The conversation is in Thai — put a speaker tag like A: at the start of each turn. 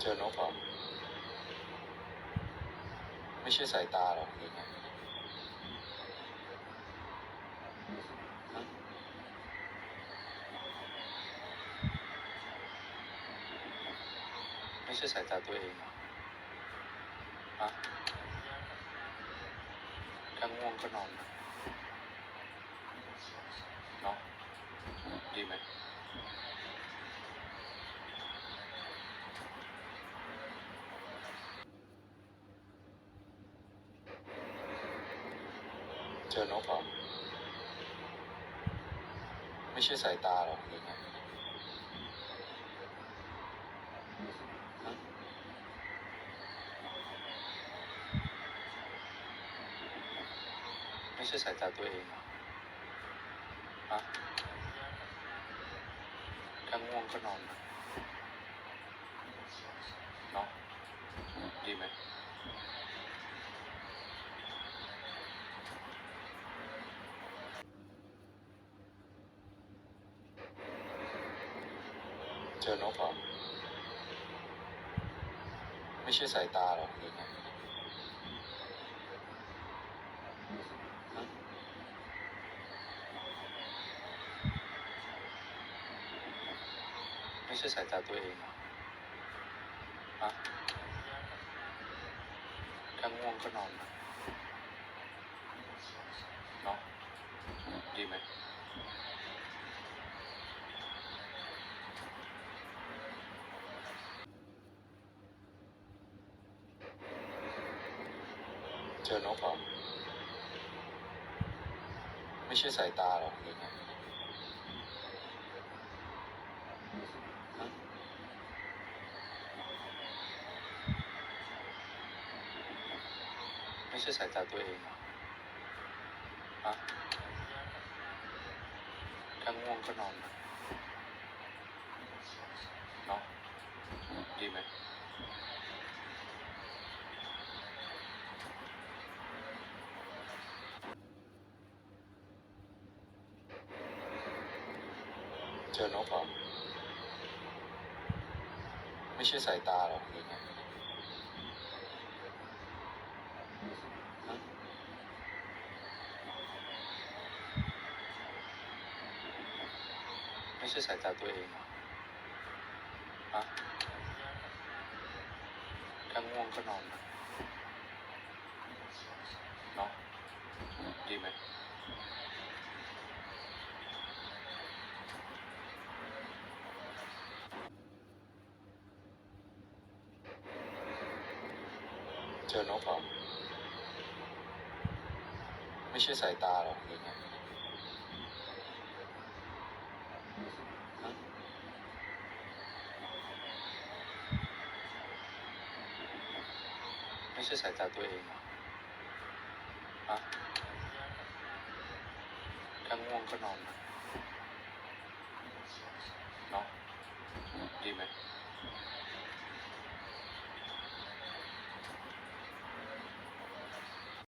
A: เจอนกเหรอไม่ใช่สายตาหรอกนี่ไงฮะไม่ใช่สายตาตัวเองอฮะถ้าง่วงก็นอนนะเนาะดีไหม อนกเหรอไม่ใช่สายตาหรอกนี่ไงไม่ใช่สายตาตัวเองอะถ้าง่วงก็นอนนะเนาะดีไหม เจอนกเหรอไม่ใช่สายตาหรอกนี่ไงฮะไม่ใช่สายตาตัวเองอฮะถ้าง่วงก็นอนนะเนาะดีไหม เจอนกเหรอไม่ใช่สายตาหรอกนี่ไงฮะไม่ใช่สายตาตัวเองอะถ้าง่วงก็นอนนะเนาะดีไหม เจอนกเหรอไม่ใช่สายตาหรอกนี่ไงฮะไม่ใช่สายตาตัวเองหรอฮะถ้าง่วงก็นอนนะเนาะดีไหม เจอน้องหอมไม่ใช่สายตาหรอกหรือไงไม่ใช่สายตาตัวเองอะถ้าง่วงก็นอนนะเนาะดีไหม